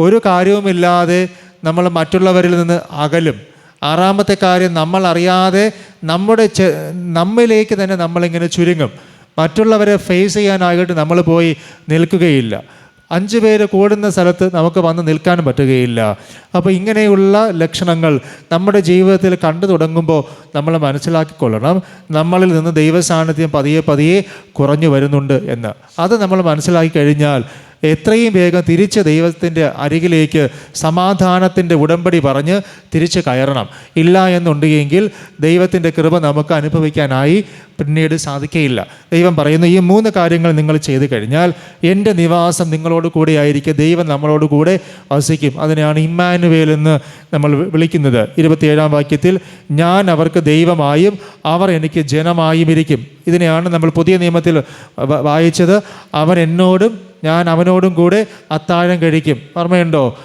ഒരു കാര്യവുമില്ലാതെ നമ്മൾ മറ്റുള്ളവരിൽ നിന്ന് അകലും. ആറാമത്തെ കാര്യം നമ്മൾ അറിയാതെ നമ്മുടെ നമ്മിലേക്ക് തന്നെ നമ്മളിങ്ങനെ ചുരുങ്ങും. മറ്റുള്ളവരെ ഫേസ് ചെയ്യാനായിട്ട് നമ്മൾ പോയി നിൽക്കുകയില്ല. അഞ്ച് പേര് കൂടുന്ന സ്ഥലത്ത് നമുക്ക് വന്ന് നിൽക്കാൻ പറ്റുകയില്ല. അപ്പോൾ ഇങ്ങനെയുള്ള ലക്ഷണങ്ങൾ നമ്മുടെ ജീവിതത്തിൽ കണ്ടു തുടങ്ങുമ്പോൾ നമ്മൾ മനസ്സിലാക്കിക്കൊള്ളണം. നമ്മളിൽ നിന്ന് ദൈവസാന്നിധ്യം പതിയെ പതിയെ കുറഞ്ഞു വരുന്നുണ്ട് എന്ന്. അത് നമ്മൾ മനസ്സിലാക്കി കഴിഞ്ഞാൽ എത്രയും വേഗം തിരിച്ച് ദൈവത്തിന്റെ അരികിലേക്ക് സമാധാനത്തിന്റെ ഉടമ്പടി പറഞ്ഞ് തിരിച്ച് കയറണം. ഇല്ല എന്നുണ്ടെങ്കിൽ ദൈവത്തിന്റെ കൃപ നമുക്ക് അനുഭവിക്കാനായി പിന്നീട് സാധിക്കുകയില്ല ദൈവം പറയുന്നു ഈ മൂന്ന് കാര്യങ്ങൾ നിങ്ങൾ ചെയ്തു കഴിഞ്ഞാൽ എന്റെ നിവാസം നിങ്ങളോട് കൂടെ ആയിരിക്കും. ദൈവം നമ്മളോട് കൂടെ വസിക്കും. അതിനെയാണ് ഇമ്മാനുവേൽ എന്ന് നമ്മൾ വിളിക്കുന്നത്. ഇരുപത്തിയേഴാം വാക്യത്തിൽ ഞാൻ അവർക്ക് ദൈവമായും അവർ എനിക്ക് ജനമായും ഇരിക്കും. ഇതിനെയാണ് നമ്മൾ പുതിയ നിയമത്തിൽ വായിച്ചത്. അവൻ എന്നോടും ഞാൻ അവനോടും കൂടെ അത്താഴം കഴിക്കും. ഓർമ്മയുണ്ടോ?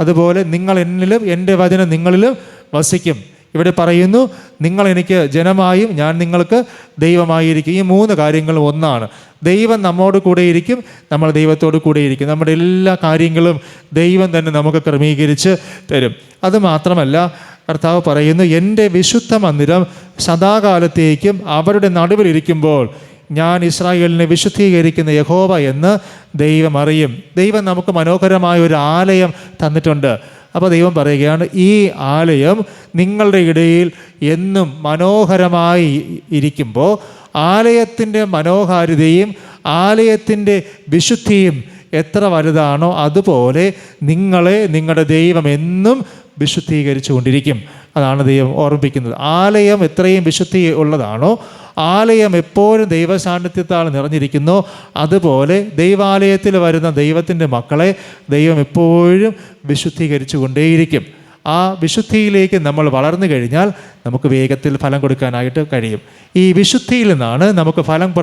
അതുപോലെ നിങ്ങൾ എന്നിലും എന്റെ വചനം നിങ്ങളിലും വസിക്കും. ഇവിടെ പറയുന്നു നിങ്ങൾ എനിക്ക് ജനമായും ഞാൻ നിങ്ങൾക്ക് ദൈവമായിരിക്കും. ഈ മൂന്ന് കാര്യങ്ങളും ഒന്നാണ്. ദൈവം നമ്മോട് കൂടെയിരിക്കും നമ്മൾ ദൈവത്തോട് കൂടെയിരിക്കും നമ്മുടെ എല്ലാ കാര്യങ്ങളും ദൈവം തന്നെ നമുക്ക് ക്രമീകരിച്ച് തരും. അതുമാത്രമല്ല കർത്താവ് പറയുന്നു എന്റെ വിശുദ്ധ മന്ദിരം സദാകാലത്തേക്കും അവരുടെ നടുവിലിരിക്കുമ്പോൾ ഞാൻ ഇസ്രായേലിനെ വിശുദ്ധീകരിക്കുന്ന യഹോവ എന്ന് ദൈവം അറിയും. ദൈവം നമുക്ക് മനോഹരമായ ഒരു ആലയം തന്നിട്ടുണ്ട്. അപ്പോൾ ദൈവം പറയുകയാണ് ഈ ആലയം നിങ്ങളുടെ ഇടയിൽ എന്നും മനോഹരമായി ഇരിക്കുമ്പോൾ ആലയത്തിന്റെ മനോഹാരിതയും ആലയത്തിന്റെ വിശുദ്ധിയും എത്ര വലുതാണോ അതുപോലെ നിങ്ങളെ നിങ്ങളുടെ ദൈവം എന്നും വിശുദ്ധീകരിച്ചു കൊണ്ടിരിക്കും അതാണ് ദൈവം ഓർമ്മിപ്പിക്കുന്നത്. ആലയം എത്രയും വിശുദ്ധി ഉള്ളതാണോ ആലയം എപ്പോഴും ദൈവസാന്നിധ്യത്താൽ നിറഞ്ഞിരിക്കുന്നു. അതുപോലെ ദൈവാലയത്തിൽ വരുന്ന ദൈവത്തിന്റെ മക്കളെ ദൈവം എപ്പോഴും വിശുദ്ധീകരിച്ചു കൊണ്ടേയിരിക്കും. ആ വിശുദ്ധിയിലേക്ക് നമ്മൾ വളർന്നു കഴിഞ്ഞാൽ നമുക്ക് വേഗത്തിൽ ഫലം കൊടുക്കാനായിട്ട് കഴിയും. ഈ വിശുദ്ധിയിൽ നിന്നാണ് നമുക്ക് ഫലം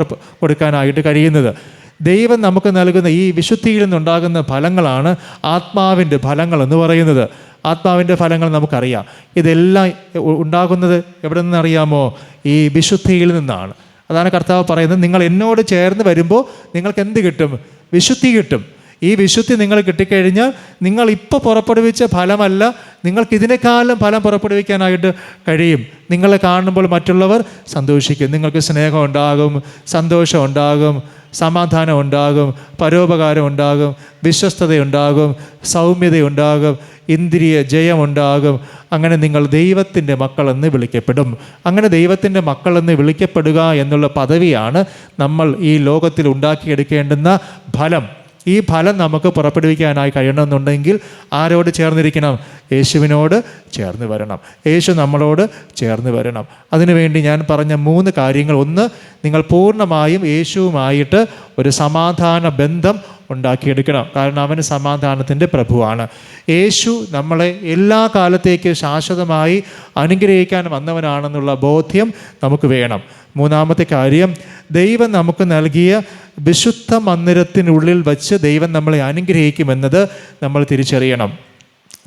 കൊടുക്കാനായിട്ട് കഴിയുന്നത്. ദൈവം നമുക്ക് നൽകുന്ന ഈ വിശുദ്ധിയിൽ നിന്നുണ്ടാകുന്ന ഫലങ്ങളാണ് ആത്മാവിന്റെ ഫലങ്ങൾ എന്ന് പറയുന്നത്. ആത്മാവിന്റെ ഫലങ്ങൾ നമുക്കറിയാം. ഇതെല്ലാം ഉണ്ടാകുന്നത് എവിടെ നിന്നറിയാമോ? ഈ വിശുദ്ധിയിൽ നിന്നാണ്. അതാണ് കർത്താവ് പറയുന്നത്. നിങ്ങൾ എന്നോട് ചേർന്ന് വരുമ്പോൾ നിങ്ങൾക്ക് എന്ത് കിട്ടും? വിശുദ്ധി കിട്ടും. ഈ വിശുദ്ധി നിങ്ങൾ കിട്ടിക്കഴിഞ്ഞാൽ നിങ്ങൾ ഇപ്പോൾ പുറപ്പെടുവിച്ച ഫലമല്ല നിങ്ങൾക്ക് ഇതിനേക്കാളും ഫലം പുറപ്പെടുവിക്കാനായിട്ട് കഴിയും. നിങ്ങളെ കാണുമ്പോൾ മറ്റുള്ളവർ സന്തോഷിക്കും. നിങ്ങൾക്ക് സ്നേഹം ഉണ്ടാകും സന്തോഷം ഉണ്ടാകും സമാധാനം ഉണ്ടാകും പരോപകാരം ഉണ്ടാകും വിശ്വസ്തതയുണ്ടാകും സൗമ്യതയുണ്ടാകും ഇന്ദ്രിയ ജയമുണ്ടാകും അങ്ങനെ നിങ്ങൾ ദൈവത്തിന്റെ മക്കളെന്ന് വിളിക്കപ്പെടും. അങ്ങനെ ദൈവത്തിന്റെ മക്കളെന്ന് വിളിക്കപ്പെടുക എന്നുള്ള പദവിയാണ് നമ്മൾ ഈ ലോകത്തിൽ ഉണ്ടാക്കിയെടുക്കേണ്ടുന്ന ഫലം. ഈ ഫലം നമുക്ക് പുറപ്പെടുവിക്കാനായി കഴിയണമെന്നുണ്ടെങ്കിൽ ആരോട് ചേർന്നിരിക്കണം? യേശുവിനോട് ചേർന്ന് വരണം. യേശു നമ്മളോട് ചേർന്ന് വരണം. അതിനുവേണ്ടി ഞാൻ പറഞ്ഞ മൂന്ന് കാര്യങ്ങൾ. ഒന്ന് നിങ്ങൾ പൂർണമായും യേശുവുമായിട്ട് ഒരു സമാധാന ബന്ധം ഉണ്ടാക്കിയെടുക്കണം. കാരണം അവന് സമാധാനത്തിന്റെ പ്രഭുവാണ്. യേശു നമ്മളെ എല്ലാ കാലത്തേക്ക് ശാശ്വതമായി അനുഗ്രഹിക്കാൻ വന്നവനാണെന്നുള്ള ബോധ്യം നമുക്ക് വേണം. മൂന്നാമത്തെ കാര്യം ദൈവം നമുക്ക് നൽകിയ വിശുദ്ധ മന്ദിരത്തിനുള്ളിൽ വച്ച് ദൈവം നമ്മളെ അനുഗ്രഹിക്കുമെന്നത് നമ്മൾ തിരിച്ചറിയണം.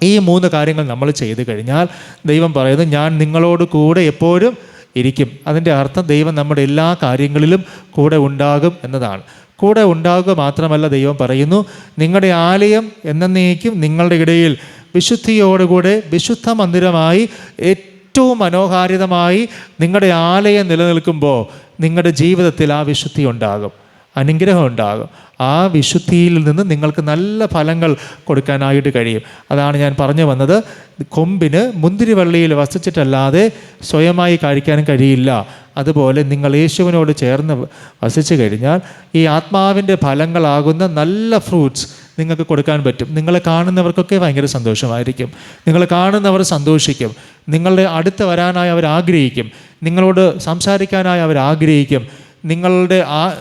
ഈ മൂന്ന് കാര്യങ്ങൾ നമ്മൾ ചെയ്തു കഴിഞ്ഞാൽ ദൈവം പറയുന്നത് ഞാൻ നിങ്ങളോട് കൂടെ എപ്പോഴും ഇരിക്കും. അതിന്റെ അർത്ഥം ദൈവം നമ്മുടെ എല്ലാ കാര്യങ്ങളിലും കൂടെ ഉണ്ടാകും എന്നതാണ്. കൂടെ ഉണ്ടാകുക മാത്രമല്ല ദൈവം പറയുന്നു നിങ്ങളുടെ ആലയം എന്നേക്കും നിങ്ങളുടെ ഇടയിൽ വിശുദ്ധിയോടുകൂടെ വിശുദ്ധ മന്ദിരമായി ഏറ്റവും മനോഹാരിതമായി നിങ്ങളുടെ ആലയം നിലനിൽക്കുമ്പോൾ നിങ്ങളുടെ ജീവിതത്തിൽ ആ വിശുദ്ധി ഉണ്ടാകും. അനുഗ്രഹം ഉണ്ടാകും ആ വിശുദ്ധിയിൽ നിന്ന് നിങ്ങൾക്ക് നല്ല ഫലങ്ങൾ കൊടുക്കാനായിട്ട് കഴിയും. അതാണ് ഞാൻ പറഞ്ഞു വന്നത്. കൊമ്പിന് മുന്തിരിവള്ളിയിൽ വസിച്ചിട്ടല്ലാതെ സ്വയമായി കഴിക്കാനും കഴിയില്ല. അതുപോലെ നിങ്ങൾ യേശുവിനോട് ചേർന്ന് വസിച്ചു കഴിഞ്ഞാൽ ഈ ആത്മാവിന്റെ ഫലങ്ങളാകുന്ന നല്ല ഫ്രൂട്ട്സ് നിങ്ങൾക്ക് കൊടുക്കാൻ പറ്റും. നിങ്ങളെ കാണുന്നവർക്കൊക്കെ ഭയങ്കര സന്തോഷമായിരിക്കും. നിങ്ങൾ കാണുന്നവർ സന്തോഷിക്കും. നിങ്ങളുടെ അടുത്ത് വരാനായി അവർ ആഗ്രഹിക്കും. നിങ്ങളോട് സംസാരിക്കാനായി അവർ ആഗ്രഹിക്കും. നിങ്ങളുടെ ആ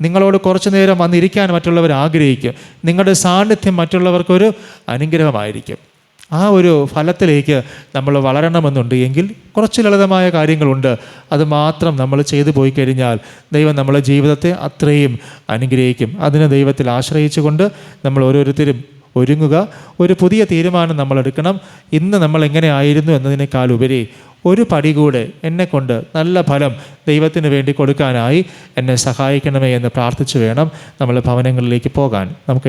നിങ്ങളോട് കുറച്ചു നേരം വന്നിരിക്കാൻ മറ്റുള്ളവർ ആഗ്രഹിക്കും. നിങ്ങളുടെ സാന്നിധ്യം മറ്റുള്ളവർക്കൊരു അനുഗ്രഹമായിരിക്കും. ആ ഒരു ഫലത്തിലേക്ക് നമ്മൾ വളരണമെന്നുണ്ട് എങ്കിൽ കുറച്ച് ലളിതമായ കാര്യങ്ങളുണ്ട്. അത് മാത്രം നമ്മൾ ചെയ്തു പോയി കഴിഞ്ഞാൽ ദൈവം നമ്മളെ ജീവിതത്തെ അത്രയും അനുഗ്രഹിക്കും. അതിനെ ദൈവത്തിൽ ആശ്രയിച്ചുകൊണ്ട് നമ്മൾ ഓരോരുത്തരും ഒരുങ്ങുക. ഒരു പുതിയ തീരുമാനം നമ്മൾ എടുക്കണം. ഇന്ന് നമ്മൾ എങ്ങനെ ആയിരുന്നു എന്നതിനേക്കാൾ ഉപരി ഒരു പടി കൂടെ എന്നെ കൊണ്ട് നല്ല ഫലം ദൈവത്തിന് വേണ്ടി കൊടുക്കാനായി എന്നെ സഹായിക്കണമേ എന്ന് പ്രാർത്ഥിച്ചു വേണം. നമ്മൾ ഭവനങ്ങളിലേക്ക് പോകാൻ. നമുക്ക്